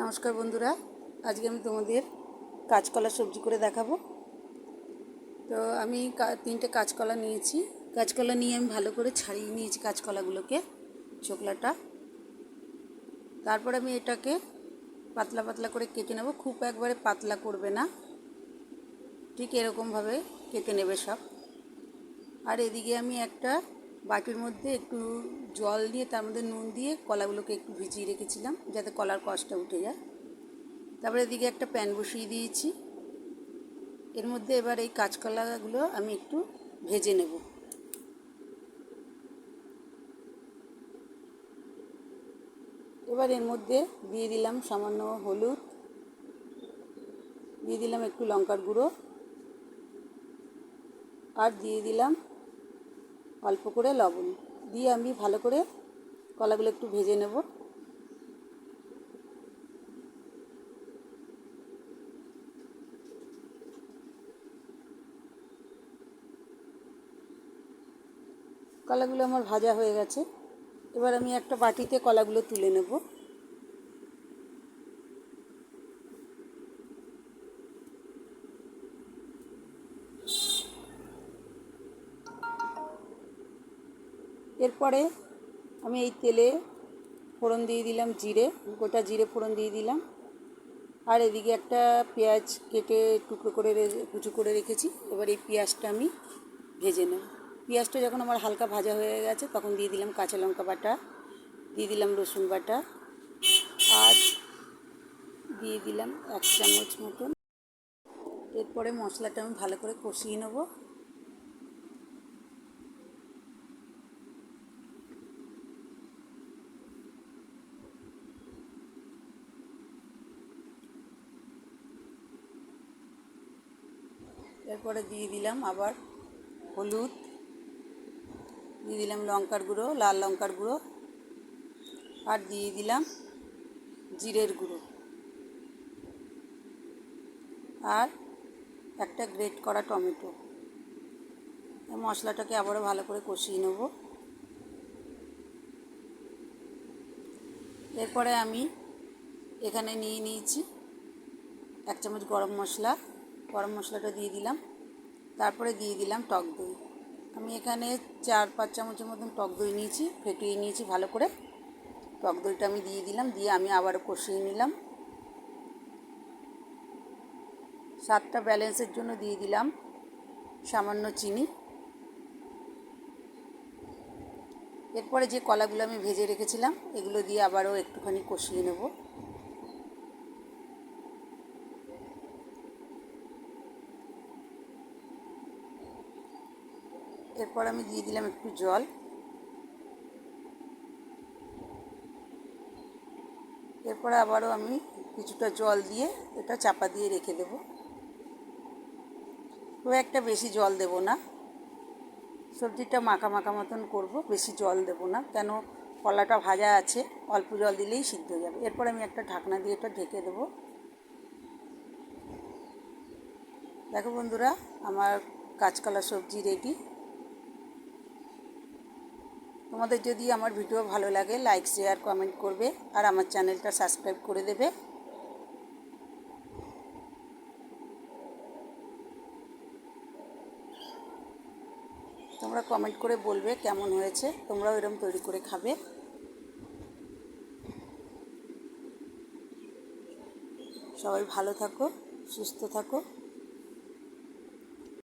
নমস্কার বন্ধুরা, আজকে আমি তোমাদের কাঁচকলা সবজি করে দেখাবো। তো আমি তিনটে কাঁচকলা নিয়েছি। কাঁচকলা নিয়ে আমি ভালো করে ছাড়িয়ে নিয়েছি কাঁচকলাগুলোকে চোকলাটা তারপর আমি এটাকে পাতলা পাতলা করে কেটে নেব। খুব একবারে পাতলা করবে না। ঠিক এরকমভাবে কেটে নেবে সব। আর এদিকে আমি একটা বাটির মধ্যে একটু জল দিয়ে, তার মধ্যে নুন দিয়ে কলাগুলোকে একটু ভিজিয়ে রেখেছিলাম, যাতে কলার কষটা উঠে যায়। তারপরে এদিকে একটা প্যান বসিয়ে দিয়েছি। এর মধ্যে এবার এই কাঁচকলাগুলো আমি একটু ভেজে নেব। এবার এর মধ্যে দিয়ে দিলাম সামান্য হলুদ, দিয়ে দিলাম একটু লঙ্কার গুঁড়ো, আর দিয়ে দিলাম অল্প করে লবণ দিয়ে আমি ভালো করে কলাগুলো একটু ভেজে নেব। কলাগুলো আমার ভাজা হয়ে গেছে। এবার আমি একটা বাটিতে কলাগুলো তুলে নেব। এরপরে আমি এই তেলে ফোড়ন দিয়ে দিলাম জিরে, গোটা জিরে ফোড়ন দিয়ে দিলাম। আর এদিকে একটা পেঁয়াজ কেটে টুকরো করে কুচু করে রেখেছি। এবার এই পেঁয়াজটা আমি ভেজে নেব। পেঁয়াজটা যখন আমার হালকা ভাজা হয়ে গেছে, তখন দিয়ে দিলাম কাঁচা লঙ্কা বাটা, দিয়ে দিলাম রসুন বাটা, আর দিয়ে দিলাম এক চামচ মতন। এরপরে মশলাটা আমি ভালো করে কষিয়ে নেব। এরপরে দিয়ে দিলাম আবার হলুদ, দিয়ে দিলাম লঙ্কার গুঁড়ো, লাল লঙ্কার গুঁড়ো, আর দিয়ে দিলাম জিরের গুঁড়ো। আর একটা গ্রেট করা টমেটো। মশলাটাকে আবারও ভালো করে কষিয়ে নেব। এরপরে আমি এখানে নিয়ে নিয়েছি এক চামচ গরম মশলা গরম মশলাটা দিয়ে দিলাম। তারপরে দিয়ে দিলাম টক দই। আমি এখানে চার, পাঁচ চামচের মতন টক দই নিয়েছি, ফেটিয়ে নিয়েছি ভালো করে। টক দইটা আমি দিয়ে দিলাম, দিয়ে আমি আবারও কষিয়ে নিলাম। স্বাদটা ব্যালেন্সের জন্য দিয়ে দিলাম সামান্য চিনি। এরপরে যে কলাগুলো আমি ভেজে রেখেছিলাম, এগুলো দিয়ে আবারও একটুখানি কষিয়ে নেব। এরপর আমি দিয়ে দিলাম একটু জল। এরপরে আবারও আমি কিছুটা জল দিয়ে এটা চাপা দিয়ে রেখে দেব। খুব একটা বেশি জল দেব না। সবজিটা মাখা মাখা মতন করব, বেশি জল দেব না। কেন কলাটা ভাজা আছে, অল্প জল দিলেই সিদ্ধ হয়ে যাবে। এরপর আমি একটা ঢাকনা দিয়ে এটা ঢেকে দেবো। দেখো বন্ধুরা, আমার কাঁচকলা সবজি রেডি তোমাদের যদি আমার ভিডিও ভালো লাগে লাইক শেয়ার কমেন্ট করবে আর আমার চ্যানেলটা সাবস্ক্রাইব করে দেবে। তোমরা কমেন্ট করে বলবে কেমন হয়েছে, তোমরাও এরকম তৈরি করে খাবে। সবাই ভালো থাকো, সুস্থ থাকো।